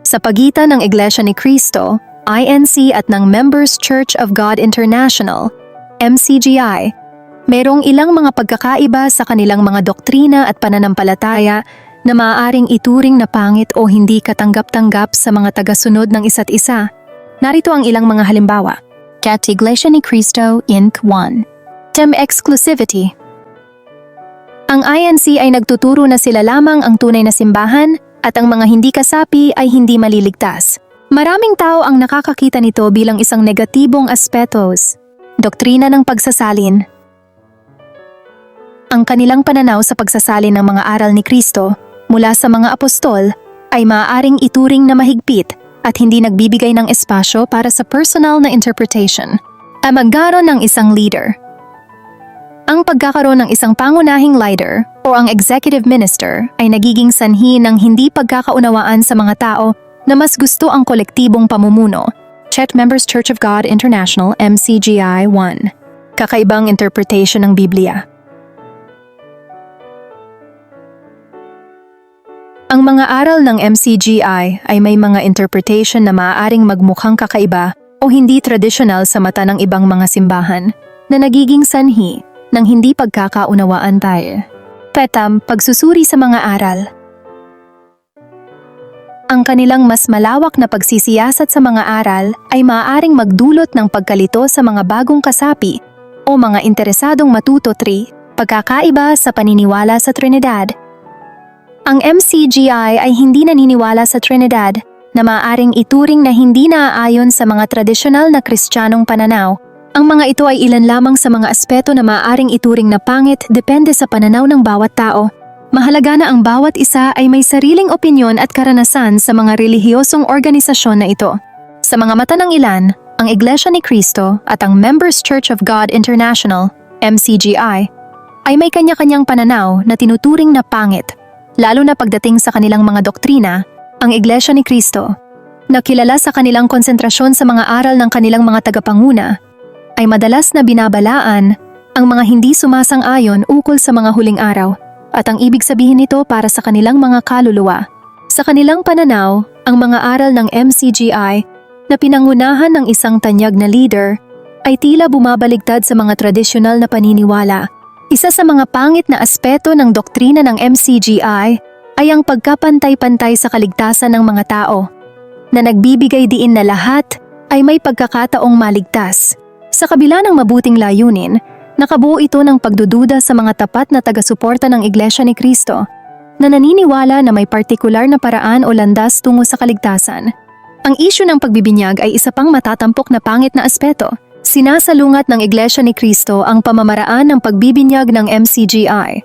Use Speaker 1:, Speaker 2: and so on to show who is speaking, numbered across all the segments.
Speaker 1: Sa pagitan ng Iglesia ni Cristo, INC at ng Members Church of God International, MCGI, merong ilang mga pagkakaiba sa kanilang mga doktrina at pananampalataya na maaaring ituring na pangit o hindi katanggap-tanggap sa mga tagasunod ng isa't isa. Narito ang ilang mga halimbawa. Cat Iglesia ni Cristo, Inc. 1. Tem Exclusivity Ang INC ay nagtuturo na sila lamang ang tunay na simbahan at ang mga hindi kasapi ay hindi maliligtas. Maraming tao ang nakakakita nito bilang isang negatibong aspetos. Doktrina ng pagsasalin. Ang kanilang pananaw sa pagsasalin ng mga aral ni Kristo mula sa mga apostol ay maaaring ituring na mahigpit at hindi nagbibigay ng espasyo para sa personal na interpretation. Ay magkaroon ng isang leader. Ang pagkakaroon ng isang pangunahing leader o ang executive minister ay nagiging sanhi ng hindi pagkakaunawaan sa mga tao na mas gusto ang kolektibong pamumuno. Chet Members Church of God International MCGI 1 Kakaibang interpretation ng Biblia Ang mga aral ng MCGI ay may mga interpretation na maaaring magmukhang kakaiba o hindi tradisyonal sa mata ng ibang mga simbahan na nagiging sanhi ng hindi pagkakaunawaan tayo. Petam, pagsusuri sa mga aral. Ang kanilang mas malawak na pagsisiyasat sa mga aral ay maaaring magdulot ng pagkalito sa mga bagong kasapi o mga interesadong matuto tri, pagkakaiba sa paniniwala sa Trinidad ang MCGI ay hindi naniniwala sa Trinidad na maaaring ituring na hindi naaayon sa mga tradisyonal na kristyanong pananaw. Ang mga ito ay ilan lamang sa mga aspeto na maaaring ituring na pangit depende sa pananaw ng bawat tao. Mahalaga na ang bawat isa ay may sariling opinyon at karanasan sa mga relihiyosong organisasyon na ito. Sa mga mata ng ilan, ang Iglesia ni Cristo at ang Members Church of God International, MCGI, ay may kanya-kanyang pananaw na tinuturing na pangit lalo na pagdating sa kanilang mga doktrina, ang Iglesia ni Cristo, na kilala sa kanilang konsentrasyon sa mga aral ng kanilang mga tagapanguna, ay madalas na binabalaan ang mga hindi sumasang-ayon ukol sa mga huling araw at ang ibig sabihin nito para sa kanilang mga kaluluwa. Sa kanilang pananaw, ang mga aral ng MCGI na pinangunahan ng isang tanyag na leader ay tila bumabaligtad sa mga tradisyonal na paniniwala isa sa mga pangit na aspeto ng doktrina ng MCGI ay ang pagkapantay-pantay sa kaligtasan ng mga tao, na nagbibigay diin na lahat ay may pagkakataong maligtas. Sa kabila ng mabuting layunin, nakabuo ito ng pagdududa sa mga tapat na taga-suporta ng Iglesia ni Cristo, na naniniwala na may partikular na paraan o landas tungo sa kaligtasan. Ang isyu ng pagbibinyag ay isa pang matatampok na pangit na aspeto Sinasalungat ng Iglesia ni Cristo ang pamamaraan ng pagbibinyag ng MCGI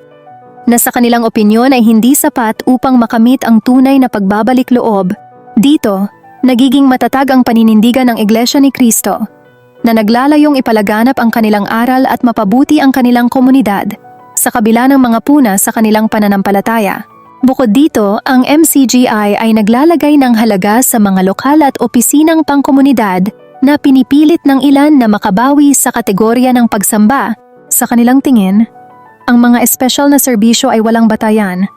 Speaker 1: na sa kanilang opinyon ay hindi sapat upang makamit ang tunay na pagbabalik loob. Dito, nagiging matatag ang paninindigan ng Iglesia ni Cristo na naglalayong ipalaganap ang kanilang aral at mapabuti ang kanilang komunidad sa kabila ng mga puna sa kanilang pananampalataya. Bukod dito, ang MCGI ay naglalagay ng halaga sa mga lokal at opisinang pangkomunidad na pinipilit ng ilan na makabawi sa kategorya ng pagsamba. Sa kanilang tingin, ang mga espesyal na serbisyo ay walang batayan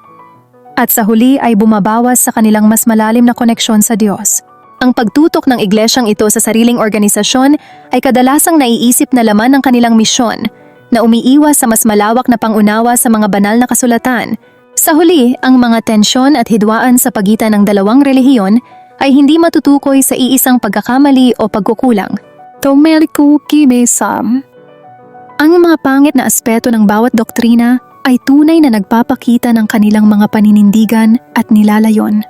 Speaker 1: at sa huli ay bumabawas sa kanilang mas malalim na koneksyon sa Diyos. Ang pagtutok ng iglesyang ito sa sariling organisasyon ay kadalasang naiisip na laman ng kanilang misyon na umiiwas sa mas malawak na pangunawa sa mga banal na kasulatan. Sa huli, ang mga tensyon at hidwaan sa pagitan ng dalawang relihiyon ay hindi matutukoy sa iisang pagkakamali o pagkukulang. Tomerku Kibesam Ang mga pangit na aspeto ng bawat doktrina ay tunay na nagpapakita ng kanilang mga paninindigan at nilalayon.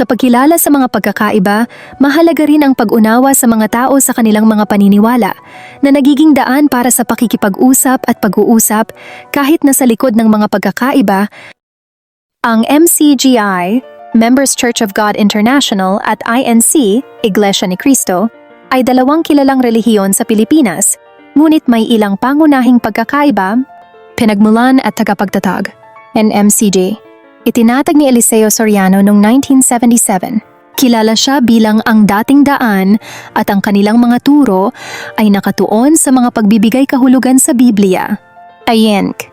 Speaker 1: Sa pagkilala sa mga pagkakaiba, mahalaga rin ang pag-unawa sa mga tao sa kanilang mga paniniwala na nagiging daan para sa pakikipag-usap at pag-uusap kahit na sa likod ng mga pagkakaiba, ang MCGI Members Church of God International at INC, Iglesia ni Cristo, ay dalawang kilalang relihiyon sa Pilipinas, ngunit may ilang pangunahing pagkakaiba, pinagmulan at tagapagtatag. NMCJ. Itinatag ni Eliseo Soriano noong 1977. Kilala siya bilang ang dating daan at ang kanilang mga turo ay nakatuon sa mga pagbibigay kahulugan sa Biblia. Ayenk.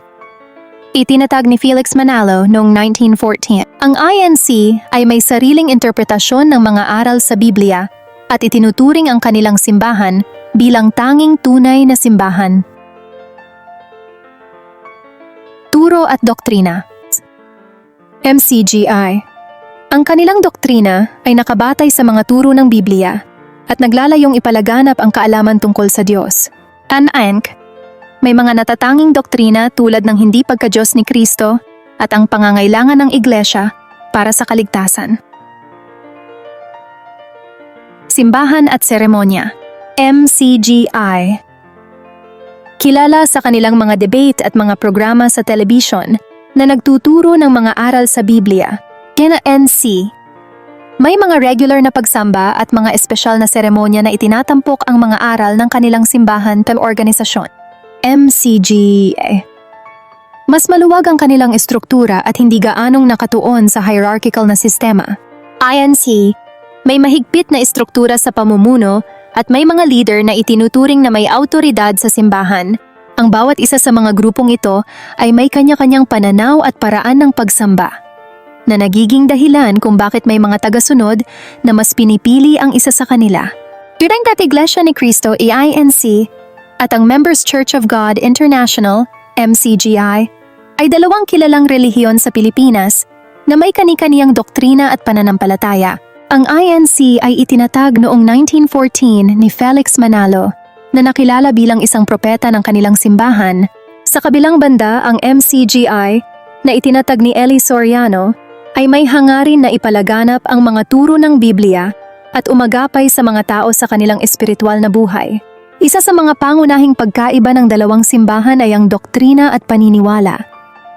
Speaker 1: Itinatag ni Felix Manalo noong 1914. Ang INC ay may sariling interpretasyon ng mga aral sa Biblia at itinuturing ang kanilang simbahan bilang tanging tunay na simbahan. Turo at Doktrina MCGI Ang kanilang doktrina ay nakabatay sa mga turo ng Biblia at naglalayong ipalaganap ang kaalaman tungkol sa Diyos. An Ank may mga natatanging doktrina tulad ng hindi pagka-Diyos ni Kristo at ang pangangailangan ng iglesia para sa kaligtasan. Simbahan at Seremonya MCGI Kilala sa kanilang mga debate at mga programa sa television na nagtuturo ng mga aral sa Biblia, kina NC. May mga regular na pagsamba at mga espesyal na seremonya na itinatampok ang mga aral ng kanilang simbahan at organisasyon. MCGA. Mas maluwag ang kanilang estruktura at hindi gaanong nakatuon sa hierarchical na sistema. INC, may mahigpit na estruktura sa pamumuno at may mga leader na itinuturing na may autoridad sa simbahan. Ang bawat isa sa mga grupong ito ay may kanya-kanyang pananaw at paraan ng pagsamba na nagiging dahilan kung bakit may mga tagasunod na mas pinipili ang isa sa kanila. During that Iglesia ni Cristo, EINC, at ang Members Church of God International, MCGI, ay dalawang kilalang relihiyon sa Pilipinas na may kani-kaniyang doktrina at pananampalataya. Ang INC ay itinatag noong 1914 ni Felix Manalo na nakilala bilang isang propeta ng kanilang simbahan. Sa kabilang banda, ang MCGI na itinatag ni Eli Soriano ay may hangarin na ipalaganap ang mga turo ng Biblia at umagapay sa mga tao sa kanilang espiritual na buhay. Isa sa mga pangunahing pagkaiba ng dalawang simbahan ay ang doktrina at paniniwala.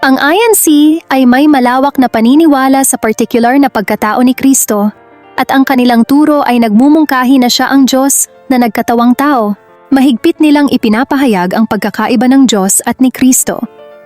Speaker 1: Ang INC ay may malawak na paniniwala sa partikular na pagkatao ni Kristo at ang kanilang turo ay nagmumungkahi na siya ang Diyos na nagkatawang tao. Mahigpit nilang ipinapahayag ang pagkakaiba ng Diyos at ni Kristo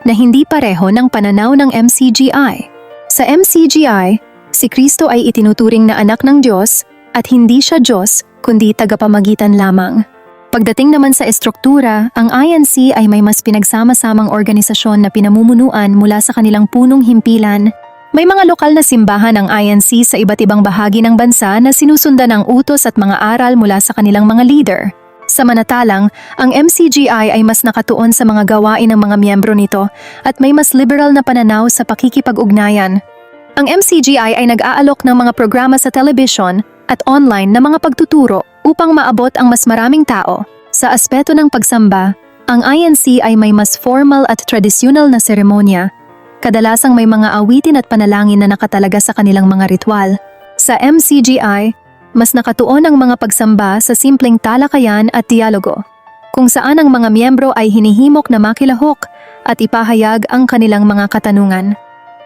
Speaker 1: na hindi pareho ng pananaw ng MCGI. Sa MCGI, si Kristo ay itinuturing na anak ng Diyos at hindi siya Diyos kundi tagapamagitan lamang. Pagdating naman sa estruktura, ang INC ay may mas pinagsama-samang organisasyon na pinamumunuan mula sa kanilang punong himpilan. May mga lokal na simbahan ang INC sa iba't ibang bahagi ng bansa na sinusundan ng utos at mga aral mula sa kanilang mga leader. Samantalang, ang MCGI ay mas nakatuon sa mga gawain ng mga miyembro nito at may mas liberal na pananaw sa pakikipag-ugnayan. Ang MCGI ay nag-aalok ng mga programa sa television at online na mga pagtuturo upang maabot ang mas maraming tao. Sa aspeto ng pagsamba, ang INC ay may mas formal at tradisyonal na seremonya. Kadalasang may mga awitin at panalangin na nakatalaga sa kanilang mga ritual. Sa MCGI, mas nakatuon ang mga pagsamba sa simpleng talakayan at dialogo, kung saan ang mga miyembro ay hinihimok na makilahok at ipahayag ang kanilang mga katanungan.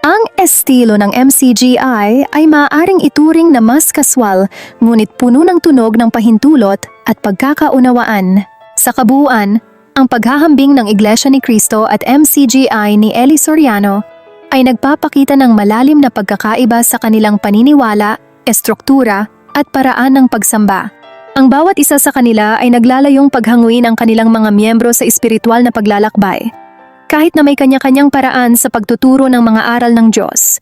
Speaker 1: Ang estilo ng MCGI ay maaaring ituring na mas kaswal ngunit puno ng tunog ng pahintulot at pagkakaunawaan. Sa kabuuan, ang paghahambing ng Iglesia ni Cristo at MCGI ni Eli Soriano ay nagpapakita ng malalim na pagkakaiba sa kanilang paniniwala, estruktura at paraan ng pagsamba. Ang bawat isa sa kanila ay naglalayong paghanguin ang kanilang mga miyembro sa espiritual na paglalakbay kahit na may kanya-kanyang paraan sa pagtuturo ng mga aral ng Diyos.